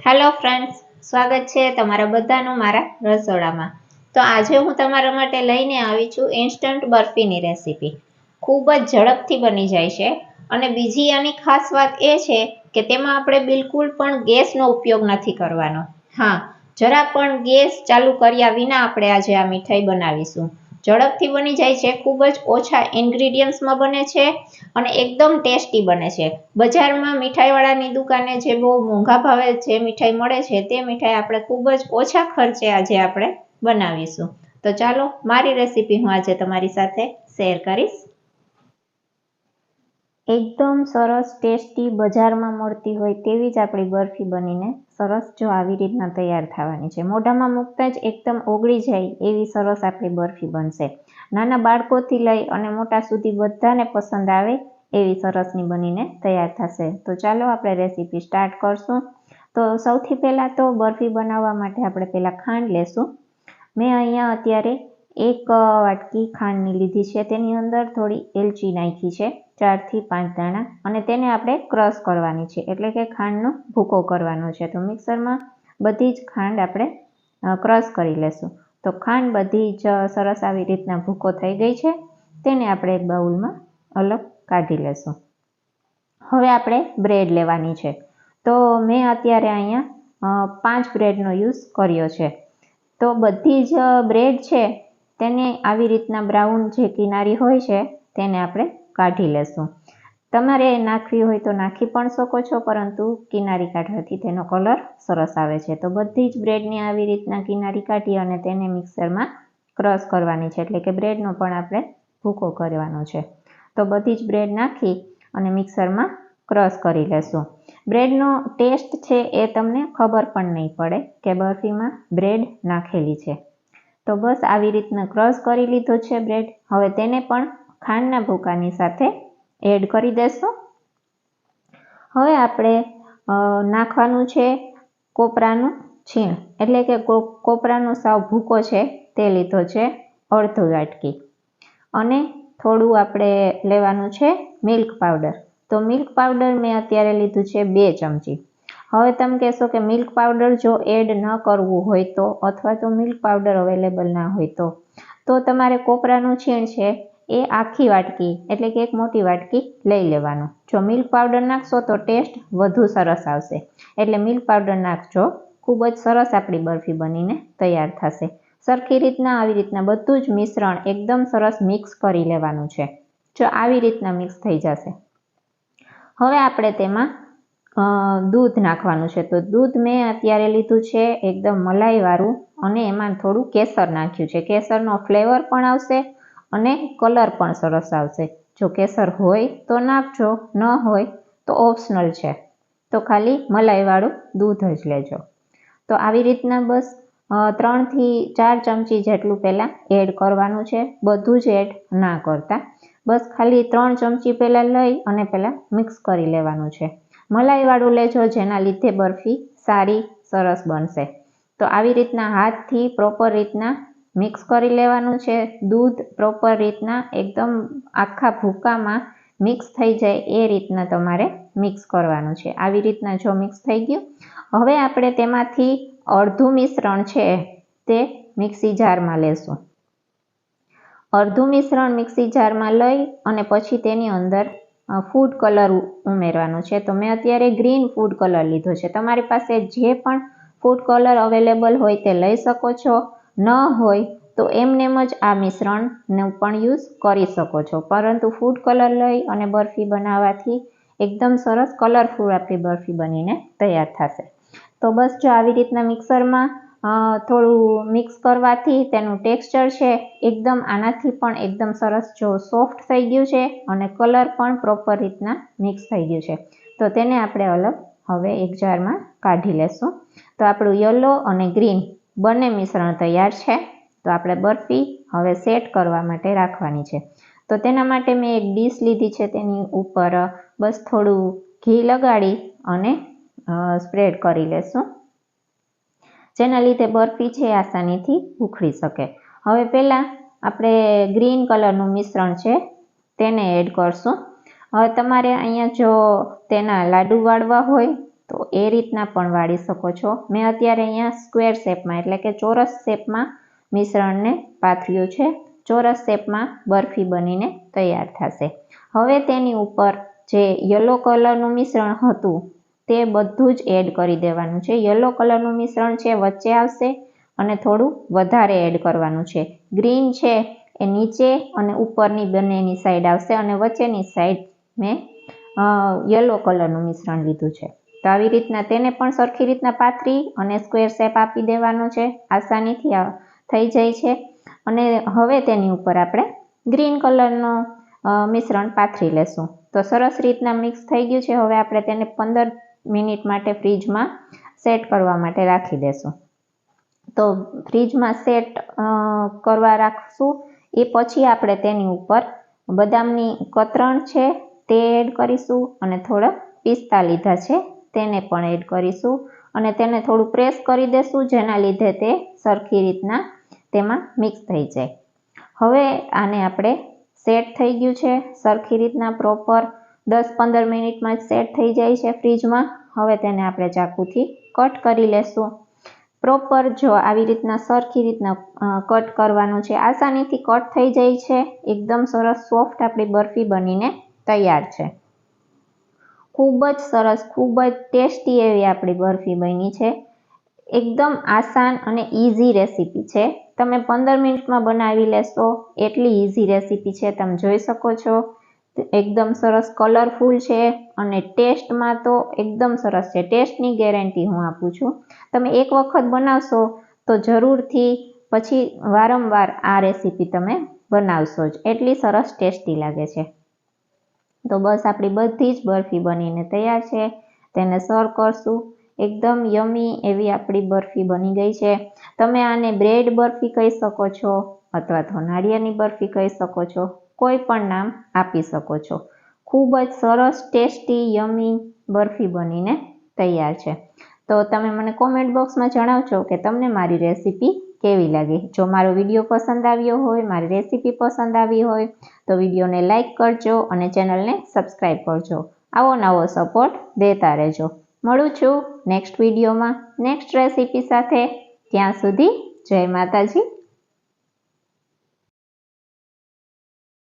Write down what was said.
Hello friends સ્વાગત છે તમારા બધાનું મારા રસોડામાં. તો આજે હું તમારા માટે લઈને આવી છું ઇન્સ્ટન્ટ બરફીની રેસીપી ખૂબ જ ઝડપથી બની જાય છે. અને બીજી આની ખાસ વાત એ છે કે તેમાં આપણે બિલકુલ પણ ગેસનો ઉપયોગ નથી કરવાનો. હા, જરા પણ ગેસ ચાલુ કર્યા વિના આપણે આજે આ મીઠાઈ બનાવીશું. ઝડપથી બની જાય છે, ખૂબ જ ઓછા ઇન્ગ્રીડિયન્ટ્સમાં બને છે અને એકદમ ટેસ્ટી બને છે. બજારમાં મીઠાઈવાળાની દુકાને જે બહુ મોંઘા ભાવે જે મીઠાઈ મળે છે, તે મીઠાઈ આપણે ખૂબ જ ઓછા ખર્ચે આજે આપણે બનાવીશું. તો ચાલો, મારી રેસીપી હું આજે તમારી સાથે શેર કરીશ. એકદમ સરસ ટેસ્ટી બજારમાં મળતી હોય તેવી જ આપણી બરફી બનીને સરસ જો આવી રીતના તૈયાર થવાની છે. મોઢામાં મૂકતા જ એકદમ ઓગળી જાય એવી સરસ આપણી બરફી બનશે. નાના બાળકોથી લઈ અને મોટા સુધી બધાને પસંદ આવે એવી સરસની બનીને તૈયાર થશે. તો ચાલો આપણે રેસીપી સ્ટાર્ટ કરશું. તો સૌથી પહેલાં તો બરફી બનાવવા માટે આપણે પહેલાં ખાંડ લેશું. મેં અહીંયા અત્યારે એક વાટકી ખાંડની લીધી છે. તેની અંદર થોડી એલચી નાખી છે, ચારથી પાંચ દાણા. અને તેને આપણે ક્રશ કરવાની છે. એટલે કે ખાંડનો ભૂકો કરવાનો છે. તો મિક્સરમાં બધી જ ખાંડ આપણે ક્રશ કરી લેશું. તો ખાંડ બધી જ સરસ આવી રીતના ભૂકો થઈ ગઈ છે. તેને આપણે એક બાઉલમાં અલગ કાઢી લેશું. હવે આપણે બ્રેડ લેવાની છે. તો મેં અત્યારે અહીંયા પાંચ બ્રેડનો યુઝ કર્યો છે. તો બધી જ બ્રેડ છે તેને આવી રીતના બ્રાઉન જે કિનારી હોય છે, તેને આપણે કાઢી લેશું. તમારે નાખવી હોય તો નાખી પણ શકો છો, પરંતુ કિનારી કાઢવાથી તેનો કલર સરસ આવે છે. તો બધી જ બ્રેડની આવી રીતના કિનારી કાઢી અને તેને મિક્સરમાં ક્રશ કરવાની છે. એટલે કે બ્રેડનો પણ આપણે ભૂકો કરવાનો છે. તો બધી જ બ્રેડ નાખી અને મિક્સરમાં ક્રશ કરી લેશું. બ્રેડનો ટેસ્ટ છે એ તમને ખબર પણ નહીં પડે કે બરફીમાં બ્રેડ નાખેલી છે. તો બસ આવી રીતના ક્રશ કરી લીધો છે બ્રેડ હવે તેને પણ ખાંડના ભૂકાની સાથે એડ કરી દેશું. હવે આપણે નાખવાનું છે કોપરાનું છીણ. એટલે કે કોપરાનો સાવ ભૂકો છે તે લીધો છે અડધો વાટકી. અને થોડું આપણે લેવાનું છે મિલ્ક પાવડર તો મિલ્ક પાવડર મેં અત્યારે લીધું છે બે ચમચી. હવે તમે કહેશો કે મિલ્ક પાવડર જો એડ ન કરવું હોય તો, અથવા તો મિલ્ક પાવડર અવેલેબલ ના હોય તો. તો તમારે કોપરાનું છીણ છે એ આખી વાટકી, એટલે કે એક મોટી વાટકી લઈ લેવાનું. જો મિલ્ક પાવડર નાખશો તો ટેસ્ટ વધુ સરસ આવશે. એટલે મિલ્ક પાવડર નાખજો. ખૂબ જ સરસ આપણી બરફી બનીને તૈયાર થશે. સરખી રીતના આવી રીતના બધું જ મિશ્રણ એકદમ સરસ મિક્સ કરી લેવાનું છે. જો આવી રીતના મિક્સ થઈ જશે. હવે આપણે તેમાં દૂધ નાખવાનું છે. તો દૂધ મેં અત્યારે લીધું છે એકદમ મલાઈવાળું અને એમાં થોડું કેસર નાખ્યું છે. કેસરનો ફ્લેવર પણ આવશે અને કલર પણ સરસ આવશે. જો કેસર હોય તો નાખજો, ન હોય તો ઓપ્શનલ છે. તો ખાલી મલાઈવાળું દૂધ જ લેજો. તો આવી રીતના બસ ત્રણથી ચાર ચમચી જેટલું પહેલાં એડ કરવાનું છે. બધું જ એડ ના કરતા. બસ ખાલી ત્રણ ચમચી પહેલાં લઈ અને પહેલાં મિક્સ કરી લેવાનું છે. મલાઈવાળું લેજો, જેના લીધે બરફી સારી, સરસ બનશે. તો આવી રીતના હાથથી પ્રોપર રીતના મિક્સ કરી લેવાનું છે. દૂધ પ્રોપર રીતના એકદમ આખા ભૂકામાં મિક્સ થઈ જાય એ રીતના તમારે મિક્સ કરવાનું છે. આવી રીતના જો મિક્સ થઈ ગયું, હવે આપણે તેમાંથી અડધું મિશ્રણ છે તે મિક્સી જારમાં લેશું. અડધું મિશ્રણ મિક્સી જારમાં લઈ અને પછી તેની અંદર ફૂડ કલર ઉમેરવાનું છે. તો મેં અત્યારે ગ્રીન ફૂડ કલર લીધો છે. તમારી પાસે જે પણ ફૂડ કલર અવેલેબલ હોય તે લઈ શકો છો. ન હોય તો એમનેમ જ આ મિશ્રણનો પણ યુઝ કરી શકો છો. પરંતુ ફૂડ કલર લઈ અને બરફી બનાવવાથી એકદમ સરસ કલરફુલ આપણી બરફી બનીને તૈયાર થશે. તો બસ જો આવી રીતના મિક્સરમાં થોડું મિક્સ કરવાથી તેનું ટેક્સચર છે એકદમ આનાથી પણ એકદમ સરસ જો સોફ્ટ થઈ ગયું છે અને કલર પણ પ્રોપર રીતના મિક્સ થઈ ગયું છે. તો તેને આપણે અલગ હવે એક જારમાં કાઢી લેશું. તો આપણું યલો અને ગ્રીન બંને મિશ્રણ તૈયાર છે. તો આપણે બરફી હવે સેટ કરવા માટે રાખવાની છે. તો તેના માટે મેં એક ડીશ લીધી છે તેની ઉપર. બસ થોડું ઘી લગાડી અને સ્પ્રેડ કરી લેશું. જેના લીધે બરફી છે આસાનીથી ઉખડી શકે. હવે પહેલાં આપણે ગ્રીન કલરનું મિશ્રણ છે તેને એડ કરશું. હવે તમારે અહીંયા જો તેના લાડુ વાળવા હોય તો એ રીતના પણ વાળી શકો છો. મેં અત્યારે અહીંયા સ્ક્વેર શેપમાં એટલે કે ચોરસ શેપમાં મિશ્રણને પાથર્યું છે. ચોરસ શેપમાં બરફી બનીને તૈયાર થશે. હવે તેની ઉપર જે યલો કલરનું મિશ્રણ હતું તે બધું જ એડ કરી દેવાનું છે. યલો કલરનું મિશ્રણ છે, વચ્ચે આવશે અને થોડું વધારે એડ કરવાનું છે. ગ્રીન છે, એ નીચે અને ઉપરની બંનેની સાઈડ આવશે અને વચ્ચેની સાઈડ મેં યલો કલરનું મિશ્રણ લીધું છે. તો આવી રીતના તેને પણ સરખી રીતના પાથરી અને સ્ક્વેર શેપ આપી દેવાનો છે. આસાનીથી થઈ જાય છે. અને હવે તેની ઉપર આપણે ગ્રીન કલરનું મિશ્રણ પાથરી લેશું. તો સરસ રીતના મિક્સ થઈ ગયું છે. હવે આપણે તેને પંદર મિનિટ માટે ફ્રીજમાં સેટ કરવા માટે રાખી દેશું. તો ફ્રીજમાં સેટ કરવા રાખશું. એ પછી આપણે તેની ઉપર બદામની કતરણ છે તે એડ કરીશું અને થોડા પિસ્તા લીધા છે તેને પણ એડ કરીશું. અને તેને થોડું પ્રેસ કરી દેશું, જેના લીધે તે સરખી રીતના તેમાં મિક્સ થઈ જાય. હવે આને આપણે સેટ થઈ ગયું છે સરખી રીતના પ્રોપર દસ પંદર મિનિટમાં સેટ થઈ જાય છે ફ્રીજમાં. હવે તેને આપણે ચાકુથી કટ કરી લેશું. પ્રોપર જો આવી રીતના સરખી રીતના કટ કરવાનું છે, આસાનીથી કટ થઈ જાય છે. એકદમ સરસ સોફ્ટ આપણી બરફી બનીને તૈયાર છે. ખૂબ જ સરસ, ખૂબ જ ટેસ્ટી એવી આપણી બરફી બની છે. એકદમ આસાન અને ઇઝી રેસીપી છે. તમે પંદર મિનિટમાં બનાવી લેશો, એટલી ઇઝી રેસીપી છે. તમે જોઈ શકો છો. એકદમ સરસ કલરફુલ છે અને ટેસ્ટમાં તો એકદમ સરસ છે. ટેસ્ટની ગેરંટી હું આપું છું. તમે એક વખત બનાવશો તો જરૂરથી પછી વારંવાર આ રેસીપી તમે બનાવશો જ. એટલી સરસ ટેસ્ટી લાગે છે. તો બસ આપણી બધી જ બરફી બનીને તૈયાર છે. તેને સર્વ કરશું. એકદમ યમી એવી આપણી બરફી બની ગઈ છે. તમે આને બ્રેડ બરફી કહી શકો છો અથવા તો નાળિયાની બરફી કહી શકો છો. કોઈ પણ નામ આપી શકો છો. ખૂબ જ સરસ, ટેસ્ટી, યમી બરફી બનીને તૈયાર છે. તો તમે મને કોમેન્ટ બોક્સમાં જણાવજો કે તમને મારી રેસીપી કેવી લાગી? જો મારો વીડિયો પસંદ આવ્યો હોય, મારી રેસીપી પસંદ આવી હોય, તો વિડીયોને લાઇક કરજો અને ચેનલને સબસ્ક્રાઈબ કરજો. આવો નવો સપોર્ટ દેતા રહેજો. મળું છું નેક્સ્ટ વિડીયોમાં. નેક્સ્ટ રેસીપી સાથે. ત્યાં સુધી જય માતાજી.